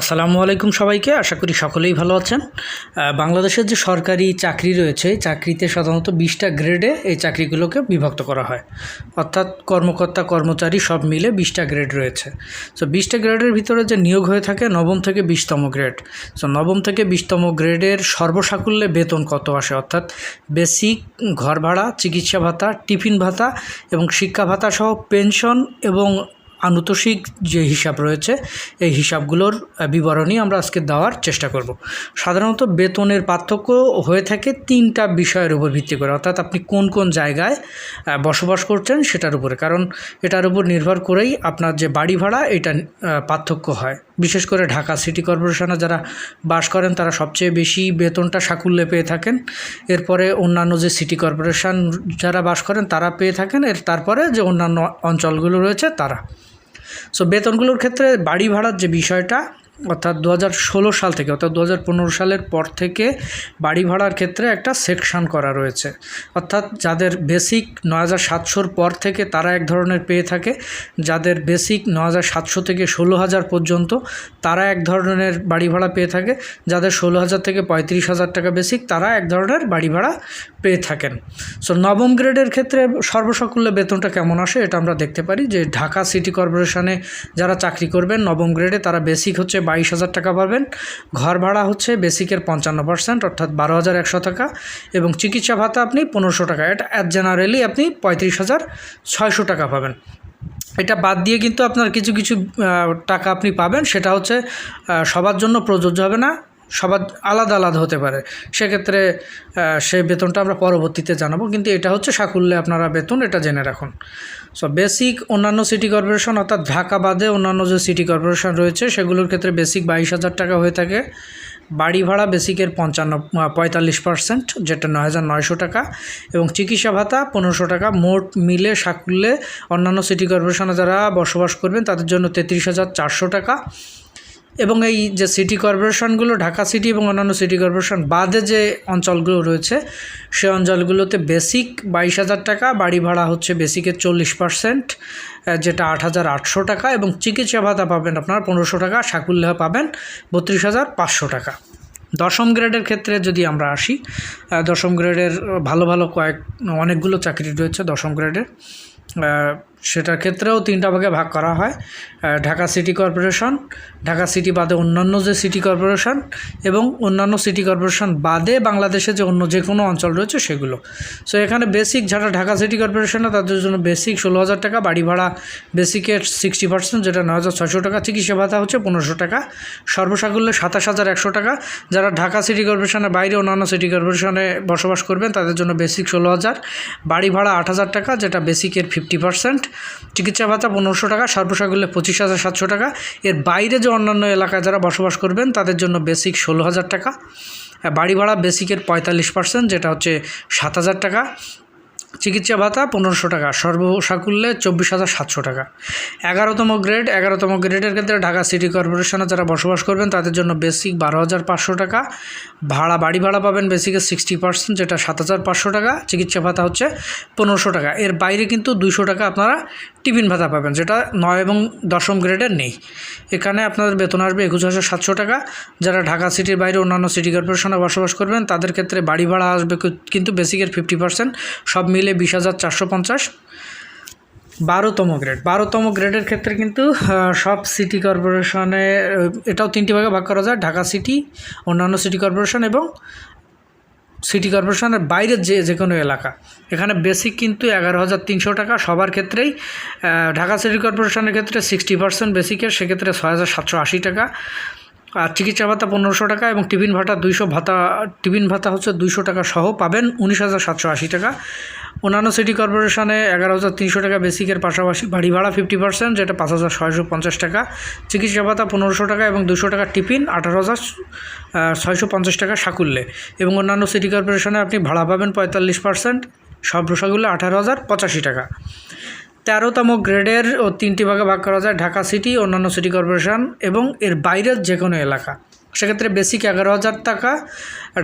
আসসালামু আলাইকুম সবাইকে। আশা করি সকলেই ভালো আছেন। বাংলাদেশের যে সরকারি চাকরি রয়েছে চাকরিতে সাধারণত বিশটা গ্রেডে এই চাকরিগুলোকে বিভক্ত করা হয়। অর্থাৎ কর্মকর্তা, কর্মচারী সব মিলে বিশটা গ্রেড রয়েছে। সো বিশটা গ্রেডের ভিতরে যে নিয়োগ হয়ে থাকে, নবম থেকে বিশতম গ্রেড। সো নবম থেকে বিশতম গ্রেডের সর্বসাকুল্যে বেতন কত আসে? অর্থাৎ বেসিক ঘর ভাড়া, চিকিৎসা ভাতা, টিফিন ভাতা এবং শিক্ষা ভাতা সহ পেনশন এবং আনুতোষিক যে হিসাব রয়েছে, এই হিসাবগুলোর বিবরণী আমরা আজকে দেওয়ার চেষ্টা করব। সাধারণত বেতনের পার্থক্য হয়ে থাকে তিনটা বিষয়ের উপর ভিত্তি করে। অর্থাৎ আপনি কোন কোন জায়গায় বসবাস করছেন সেটার উপরে। কারণ এটার উপর নির্ভর করেই আপনার যে বাড়ি ভাড়া, এটা পার্থক্য হয়। বিশেষ করে ঢাকা সিটি কর্পোরেশনে যারা বাস করেন, তারা সবচেয়ে বেশি বেতনটা সাকুল্যে পেয়ে থাকেন। এরপরে অন্যান্য যে সিটি কর্পোরেশন যারা বাস করেন, তারা পেয়ে থাকেন। এর, তারপরে যে অন্যান্য অঞ্চলগুলো রয়েছে, তারা। সো বেতনগুলোর ক্ষেত্রে বাড়ি ভাড়ার যে বিষয়টা অর্থাৎ দু হাজার ষোলো সাল থেকে, অর্থাৎ দু হাজার পনেরো সালের পর থেকে বাড়ি ভাড়ার ক্ষেত্রে একটা সেকশন করা রয়েছে। অর্থাৎ যাদের বেসিক ন হাজার সাতশোর পর থেকে তারা এক ধরনের পেয়ে থাকে। যাদের বেসিক ন হাজার সাতশো থেকে ষোলো হাজার পর্যন্ত তারা এক ধরনের বাড়ি ভাড়া পেয়ে থাকে। যাদের ষোলো হাজার থেকে পঁয়ত্রিশ হাজার টাকা বেসিক তারা এক ধরনের বাড়ি ভাড়া পেয়ে থাকেন। সো নবম গ্রেডের ক্ষেত্রে সর্বসাকুল্যে বেতনটা কেমন আসে এটা আমরা দেখতে পারি যে ঢাকা সিটি কর্পোরেশনে যারা চাকরি করবেন, নবম গ্রেডে তারা বেসিক হচ্ছে বাইশ হাজার টাকা পাবেন। ঘর ভাড়া হচ্ছে বেসিকের পঞ্চান্ন পার্সেন্ট, অর্থাৎ বারো হাজার একশো টাকা। এবং চিকিৎসা ভাতা আপনি পনেরোশো টাকা। এটা অ্যাট জেনারেলি আপনি পঁয়ত্রিশ হাজার ছয়শো টাকা পাবেন। এটা বাদ দিয়ে কিন্তু আপনার কিছু কিছু টাকা আপনি পাবেন। সেটা হচ্ছে সবার জন্য প্রযোজ্য হবে না। সবার আলাদা আলাদা হতে পারে। সেক্ষেত্রে সেই বেতনটা আমরা পরবর্তীতে জানাব। কিন্তু এটা হচ্ছে সাকুল্যে আপনারা বেতন, এটা জেনে রাখুন। সো বেসিক অন্যান্য সিটি কর্পোরেশন অর্থাৎ ঢাকা বাদে অন্যান্য যে সিটি কর্পোরেশন রয়েছে, সেগুলোর ক্ষেত্রে বেসিক বাইশ হাজার টাকা হয়ে থাকে। বাড়ি ভাড়া বেসিকের পঞ্চান্ন পঁয়তাল্লিশ পার্সেন্ট যেটা নয় হাজার নয়শো টাকা। এবং চিকিৎসা ভাতা পনেরোশো টাকা। মোট মিলে সাকুল্যে অন্যান্য সিটি কর্পোরেশনে যারা বসবাস করবেন, তাদের জন্য তেত্রিশ হাজার চারশো টাকা। এবং এই যে সিটি কর্পোরেশনগুলো ঢাকা সিটি এবং অন্যান্য সিটি কর্পোরেশন বাদে যে অঞ্চলগুলো রয়েছে, সে অঞ্চলগুলোতে বেসিক বাইশ হাজার টাকা, বাড়ি ভাড়া হচ্ছে বেসিকের চল্লিশ পার্সেন্ট যেটা আট হাজার আটশো টাকা এবং চিকিৎসা ভাতা পাবেন আপনার পনেরোশো টাকা সাকুল্য পাবেন বত্রিশ হাজার পাঁচশো টাকা। দশম গ্রেডের ক্ষেত্রে যদি আমরা আসি দশম গ্রেডের ভালো ভালো কয়েক, অনেকগুলো চাকরি রয়েছে দশম গ্রেডের সেটার ক্ষেত্রেও তিনটা ভাগে ভাগ করা হয়। Dhaka city corporation, Dhaka city বাদে অন্যান্য যে সিটি কর্পোরেশন এবং অন্যান্য সিটি কর্পোরেশন বাদে বাংলাদেশে যে অন্য যে কোনো অঞ্চল রয়েছে সেগুলো। সো এখানে বেসিক যারা ঢাকা সিটি কর্পোরেশনে তাদের জন্য বেসিক ষোলো হাজার টাকা, বাড়ি ভাড়া বেসিকের সিক্সটি পার্সেন্ট যেটা নয় হাজার ছশো টাকা, চিকিৎসা ভাতা হচ্ছে পনেরোশো টাকা, সর্বসাকুল্যে সাতাশ হাজার একশো টাকা। যারা ঢাকা সিটি কর্পোরেশনের বাইরে অন্যান্য সিটি কর্পোরেশনে বসবাস করবেন, তাদের জন্য বেসিক ষোলো হাজার। বাড়ি ভাড়া আট হাজার টাকা, যেটা বেসিকের ফিফটি পার্সেন্ট চিকিৎসা ভাতা পনেরোশো টাকা, সর্বসাকুল্যে পঁচিশ হাজার সাতশো টাকা। এর বাইরে যে অন্যান্য এলাকায় যারা বসবাস করবেন, তাদের জন্য বেসিক ষোলো হাজার টাকা। বাড়ি ভাড়া বেসিকের পঁয়তাল্লিশ পার্সেন্ট যেটা হচ্ছে সাত হাজার টাকা। চিকিৎসা ভাতা পনেরোশো টাকা, সর্বসাকুল্যে চব্বিশ হাজার সাতশো টাকা। এগারোতম গ্রেড, এগারোতম গ্রেডের ক্ষেত্রে ঢাকা সিটি কর্পোরেশনে যারা বসবাস করবেন, তাদের জন্য বেসিক বারো হাজার পাঁচশো টাকা। ভাড়া, বাড়ি ভাড়া পাবেন বেসিকের সিক্সটি পার্সেন্ট, যেটা সাত হাজার পাঁচশো টাকা। চিকিৎসা ভাতা হচ্ছে পনেরোশো টাকা। এর বাইরে কিন্তু দুইশো টাকা আপনারা টিফিন ভাতা পাবেন, যেটা নয় এবং দশম গ্রেডের নেই। এখানে আপনাদের বেতন আসবে একুশ হাজার সাতশো টাকা। যারা ঢাকা সিটির বাইরে অন্যান্য সিটি কর্পোরেশনে বসবাস করবেন, তাদের ক্ষেত্রে বাড়ি ভাড়া আসবে কিন্তু বেসিকের ফিফটি পার্সেন্ট। সব মিলে বিশ হাজার চারশো পঞ্চাশ। বারোতম গ্রেড। বারোতম গ্রেডের ক্ষেত্রে কিন্তু সব সিটি কর্পোরেশনে এটাও তিনটি ভাগে ভাগ করা যায়, ঢাকা সিটি, অন্যান্য সিটি কর্পোরেশন এবং সিটি কর্পোরেশনের বাইরের যে যে কোনো এলাকা। এখানে বেসিক কিন্তু এগারো হাজার তিনশো টাকা। সবার ক্ষেত্রেই ঢাকা সিটি কর্পোরেশনের ক্ষেত্রে সিক্সটি পার্সেন্ট বেসিকের, সেক্ষেত্রে ছয় হাজার সাতশো আশি টাকা। আর চিকিৎসা ভাতা পনেরোশো টাকা এবং টিফিন ভাতা দুইশো ভাতা, টিফিন ভাতা হচ্ছে দুইশো টাকা সহ পাবেন উনিশ হাজার সাতশো আশি টাকা। অন্যান্য সিটি কর্পোরেশনে এগারো হাজার তিনশো টাকা বেসিকের পাশাপাশি বাড়ি ভাড়া ফিফটি পার্সেন্ট যেটা পাঁচ হাজার ছয়শো পঞ্চাশ টাকা। চিকিৎসা ভাতা পনেরোশো টাকা এবং দুশো টাকা টিফিন, আঠারো হাজার ছয়শো পঞ্চাশ টাকা সাকুল্যে। এবং অন্যান্য সিটি কর্পোরেশনে আপনি ভাড়া পাবেন পঁয়তাল্লিশ পার্সেন্ট সব রসাগুলো আঠারো হাজার পঁচাশি টাকা। তেরোতম গ্রেডের ও তিনটি ভাগে ভাগ করা যায় ঢাকা সিটি অন্যান্য সিটি কর্পোরেশন এবং এর বাইরের যে কোনো এলাকা। সেক্ষেত্রে বেসিক এগারো হাজার টাকা,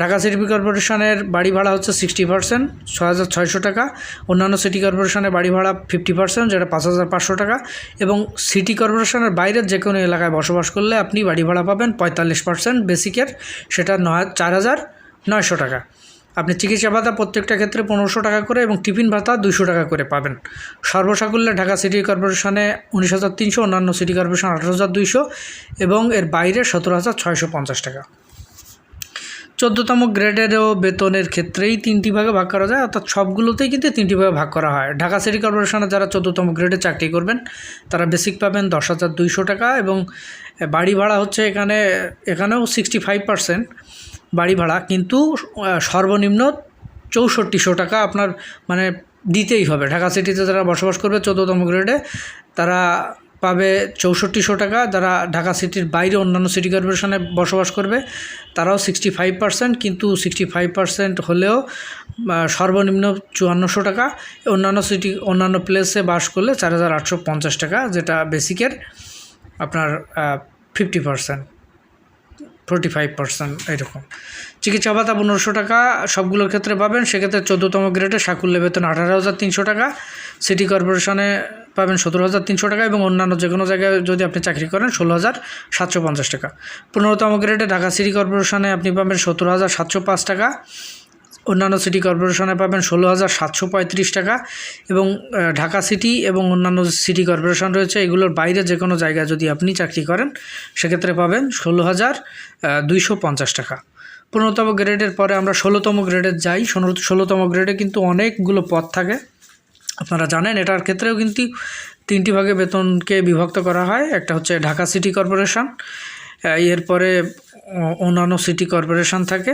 ঢাকা সিটি কর্পোরেশনের বাড়ি ভাড়া হচ্ছে সিক্সটি পার্সেন্ট ছ হাজার ছয়শো টাকা, অন্যান্য সিটি কর্পোরেশনের বাড়ি ভাড়া ফিফটি পার্সেন্ট যেটা পাঁচ হাজার পাঁচশো টাকা, এবং সিটি কর্পোরেশনের বাইরের যে কোনো এলাকায় বসবাস করলে আপনি বাড়ি ভাড়া পাবেন পঁয়তাল্লিশ পার্সেন্ট বেসিকের, সেটা নয়, চার হাজার নয়শো টাকা। আপনি চিকিৎসা ভাতা প্রত্যেকটা ক্ষেত্রে পনেরোশো টাকা করে এবং টিফিন ভাতা দুশো টাকা করে পাবেন। সর্বসাকুল্যে ঢাকা সিটি কর্পোরেশনে উনিশ হাজার তিনশো, অন্যান্য সিটি কর্পোরেশন আঠারো হাজার দুইশো এবং এর বাইরে সতেরো হাজার ছয়শো পঞ্চাশ টাকা। চোদ্দোতম গ্রেডেরও বেতনের ক্ষেত্রেই তিনটি ভাগে ভাগ করা যায়, অর্থাৎ সবগুলোতেই কিন্তু তিনটি ভাগে ভাগ করা হয়। ঢাকা সিটি কর্পোরেশনে যারা চোদ্দোতম গ্রেডে চাকরি করবেন, তারা বেসিক পাবেন দশ হাজার দুইশো টাকা এবং বাড়ি ভাড়া হচ্ছে এখানে, এখানেও সিক্সটি ফাইভ পার্সেন্ট বাড়ি ভাড়া, কিন্তু সর্বনিম্ন চৌষট্টিশো টাকা আপনার মানে দিতেই হবে। ঢাকা সিটিতে যারা বসবাস করবে, চোদ্দোতম গ্রেডে, তারা পাবে চৌষট্টিশো টাকা। যারা ঢাকা সিটির বাইরে অন্যান্য সিটি কর্পোরেশনে বসবাস করবে, তারাও সিক্সটি ফাইভ পার্সেন্ট, কিন্তু সিক্সটি ফাইভ পার্সেন্ট হলেও সর্বনিম্ন চুয়ান্নশো টাকা। অন্যান্য সিটি, অন্যান্য প্লেসে বাস করলে চার হাজার আটশো পঞ্চাশ টাকা, যেটা বেসিকের আপনার fifty percent. Forty five percent এরকম। চিকিৎসা ভাতা পনেরোশো টাকা, সবগুলোর ক্ষেত্রে পাবেন, সেক্ষেত্রে চোদ্দোতম গ্রেডে সাকুল্য বেতন আঠারো হাজার তিনশো টাকা সিটি কর্পোরেশনে পাবেন সতেরো হাজার তিনশো টাকা এবং অন্যান্য যে কোনো জায়গায় যদি আপনি চাকরি করেন ষোলো হাজার সাতশো পঞ্চাশ টাকা। পনেরোতম গ্রেডে ঢাকা সিটি কর্পোরেশনে আপনি পাবেন সতেরো হাজার সাতশো পাঁচ টাকা অন্যান্য সিটি কর্পোরেশনে পাবেন ষোলো হাজার সাতশো পঁয়ত্রিশ টাকা এবং ঢাকা সিটি এবং অন্যান্য সিটি কর্পোরেশন রয়েছে। এগুলোর বাইরে যে কোনো জায়গায় যদি আপনি চাকরি করেন, সেক্ষেত্রে পাবেন ষোলো হাজার দুইশো পঞ্চাশ টাকা। পনেরোতম গ্রেডের পরে আমরা ষোলোতম গ্রেডে যাই। ষোলো, ষোলোতম গ্রেডে কিন্তু অনেকগুলো পদ থাকে। আপনারা জানেন, এটার ক্ষেত্রেও কিন্তু তিনটি ভাগে বেতনকে বিভক্ত করা হয়। একটা হচ্ছে ঢাকা সিটি কর্পোরেশন এরপরে অন্যান্য সিটি কর্পোরেশন থাকে।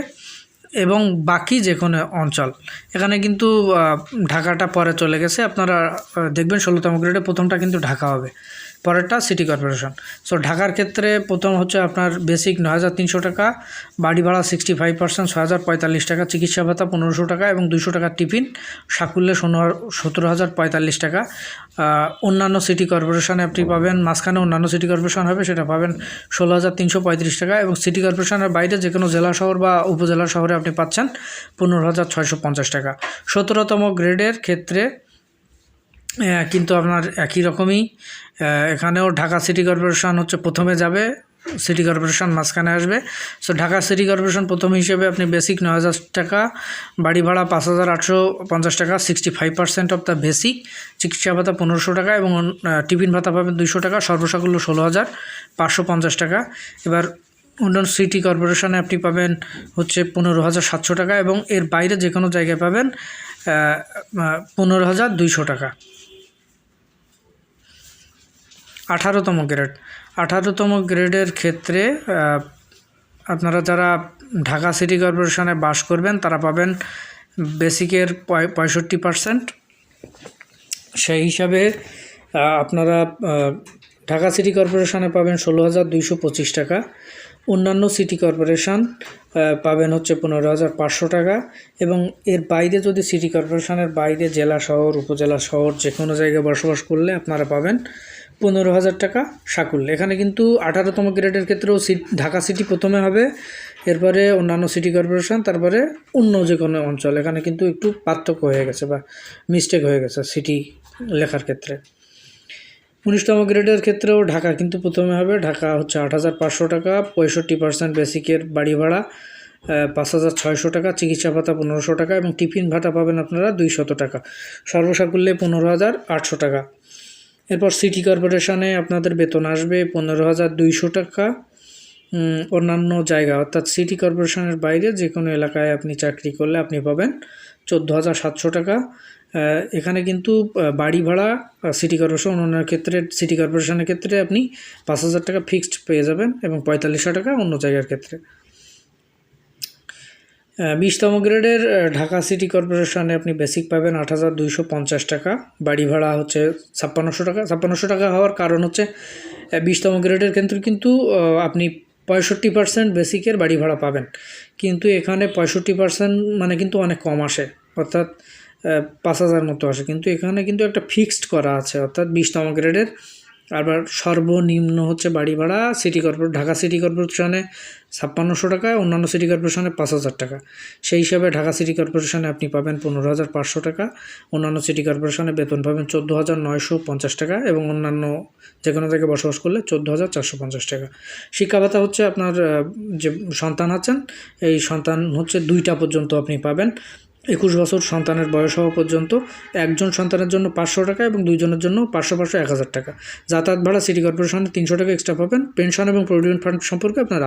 এবং বাকি যে কোনো অঞ্চল। এখানে কিন্তু ঢাকাটা পরে চলে গেছে। আপনারা দেখবেন ষোলোতম গ্রেডে প্রথমটা কিন্তু ঢাকা হবে। পরেরটা সিটি কর্পোরেশন। সো ঢাকার ক্ষেত্রে প্রথম হচ্ছে আপনার বেসিক নয় হাজার তিনশো টাকা, বাড়ি ভাড়া সিক্সটি ফাইভ পার্সেন্ট হাজার পঁয়তাল্লিশ টাকা, চিকিৎসা ভাতা পনেরোশো টাকা এবং দুশো টাকার টিফিন সাকুল্যে সতেরো হাজার পঁয়তাল্লিশ টাকা। অন্যান্য সিটি কর্পোরেশনে আপনি পাবেন, মাঝখানে অন্যান্য সিটি কর্পোরেশন হবে, সেটা পাবেন ষোলো হাজার তিনশো পঁয়ত্রিশ টাকা এবং সিটি কর্পোরেশনের বাইরে যে কোনো জেলা শহর বা উপজেলা শহরে আপনি পাচ্ছেন পনেরো হাজার ছয়শো পঞ্চাশ টাকা। সতেরোতম গ্রেডের ক্ষেত্রে কিন্তু আপনার একই রকমই। এখানেও ঢাকা সিটি কর্পোরেশন হচ্ছে প্রথমে যাবে, সিটি কর্পোরেশন মাঝখানে আসবে। সো ঢাকা সিটি কর্পোরেশন প্রথম হিসেবে আপনি বেসিক নয় হাজার টাকা, বাড়ি ভাড়া পাঁচ হাজার আটশো পঞ্চাশ টাকা sixty five percent of the basic চিকিৎসা ভাতা পনেরোশো টাকা এবং টিফিন ভাতা পাবেন দুইশো টাকা, সর্বসাকুল্য ষোলো হাজার পাঁচশো পঞ্চাশ টাকা। এবার অন্যান্য সিটি কর্পোরেশনে আপনি পাবেন হচ্ছে পনেরো হাজার সাতশো টাকা এবং এর বাইরে যে কোনো জায়গায় পাবেন পনেরো হাজার দুইশো টাকা। আঠারোতম গ্রেড আঠারোতম গ্রেডের ক্ষেত্রে আপনারা যারা ঢাকা সিটি কর্পোরেশনে বাস করবেন, তারা পাবেন বেসিকের পঁয়- পঁয়ষট্টি পার্সেন্ট সেই হিসাবে আপনারা ঢাকা সিটি কর্পোরেশনে পাবেন ষোলো হাজার দুইশো পঁচিশ টাকা। অন্যান্য সিটি কর্পোরেশন পাবেন হচ্ছে পনেরো হাজার পাঁচশো টাকা। এবং এর বাইরে যদি সিটি কর্পোরেশনের বাইরে জেলা শহর, উপজেলা শহর যে কোনো জায়গায় বসবাস করলে আপনারা পাবেন পনেরো হাজার টাকা সাকুল। এখানে কিন্তু আঠারোতম গ্রেডের ক্ষেত্রেও সিট ঢাকা সিটি প্রথমে হবে, এরপরে অন্যান্য সিটি কর্পোরেশন, তারপরে অন্য যে কোনো অঞ্চল। এখানে কিন্তু একটু পার্থক্য হয়ে গেছে বা মিস্টেক হয়ে গেছে সিটি লেখার ক্ষেত্রে। উনিশতম গ্রেডের ক্ষেত্রেও ঢাকা কিন্তু প্রথমে হবে। ঢাকা হচ্ছে আট হাজার পাঁচশো টাকা, পঁয়ষট্টি পার্সেন্ট বেসিকের বাড়ি ভাড়া পাঁচ হাজার ছয়শো টাকা, চিকিৎসা ভাতা পনেরোশো টাকা এবং টিফিন ভাতা পাবেন আপনারা দুইশত টাকা। সর্বসাকুল্যে পনেরো হাজার আটশো টাকা। এরপর সিটি কর্পোরেশনে আপনাদের বেতন আসবে পনেরো হাজার দুইশো টাকা। অন্যান্য জায়গা, অর্থাৎ সিটি কর্পোরেশনের বাইরে যে কোনো এলাকায় আপনি চাকরি করলে আপনি পাবেন চোদ্দ হাজার সাতশো টাকা। এখানে কিন্তু বাড়ি ভাড়া সিটি কর্পোরেশন অন্যান্য ক্ষেত্রে, সিটি কর্পোরেশনের ক্ষেত্রে আপনি পাঁচ হাজার টাকা ফিক্সড পেয়ে যাবেন এবং পঁয়তাল্লিশশো টাকা অন্য জায়গার ক্ষেত্রে। বিশতম গ্রেডের ঢাকা সিটি কর্পোরেশনে আপনি বেসিক পাবেন আট হাজার দুইশো পঞ্চাশ টাকা। বাড়ি ভাড়া হচ্ছে ছাপ্পান্নশো টাকা। ছাপ্পান্নশো টাকা হওয়ার কারণ হচ্ছে বিশতম গ্রেডের ক্ষেত্রে কিন্তু আপনি পঁয়ষট্টি পার্সেন্ট বেসিকের বাড়ি ভাড়া পাবেন। কিন্তু এখানে পঁয়ষট্টি পার্সেন্ট মানে কিন্তু অনেক কম আসে। অর্থাৎ পাঁচ হাজার মতো আসে। কিন্তু এখানে কিন্তু একটা ফিক্সড করা আছে। অর্থাৎ বিশতম গ্রেডের আবার সর্বনিম্ন হচ্ছে বাড়ি ভাড়া সিটি কর্পোরেট ঢাকা সিটি কর্পোরেশনে ছাপ্পান্নশো টাকা, অন্যান্য সিটি কর্পোরেশনে পাঁচ হাজার টাকা। সেই হিসাবে ঢাকা সিটি কর্পোরেশনে আপনি পাবেন পনেরো হাজার পাঁচশো টাকা, অন্যান্য সিটি কর্পোরেশনে বেতন পাবেন চোদ্দ হাজার নয়শো পঞ্চাশ টাকা এবং অন্যান্য যে কোনো জায়গায় বসবাস করলে চোদ্দ হাজার চারশো পঞ্চাশ টাকা। শিক্ষা ভাতা হচ্ছে আপনার যে সন্তান আছেন, এই সন্তান হচ্ছে দুইটা পর্যন্ত আপনি পাবেন। একুশ বছর সন্তানের বয়স হওয়া পর্যন্ত একজন সন্তানের জন্য পাঁচশো টাকা এবং দুইজনের জন্য পাঁচশো পাঁচশো এক হাজার টাকা। যাতায়াত ভাড়া সিটি কর্পোরেশনে তিনশো টাকা এক্সট্রা পাবেন। পেনশন এবং প্রভিডেন্ট ফান্ড সম্পর্কে আপনার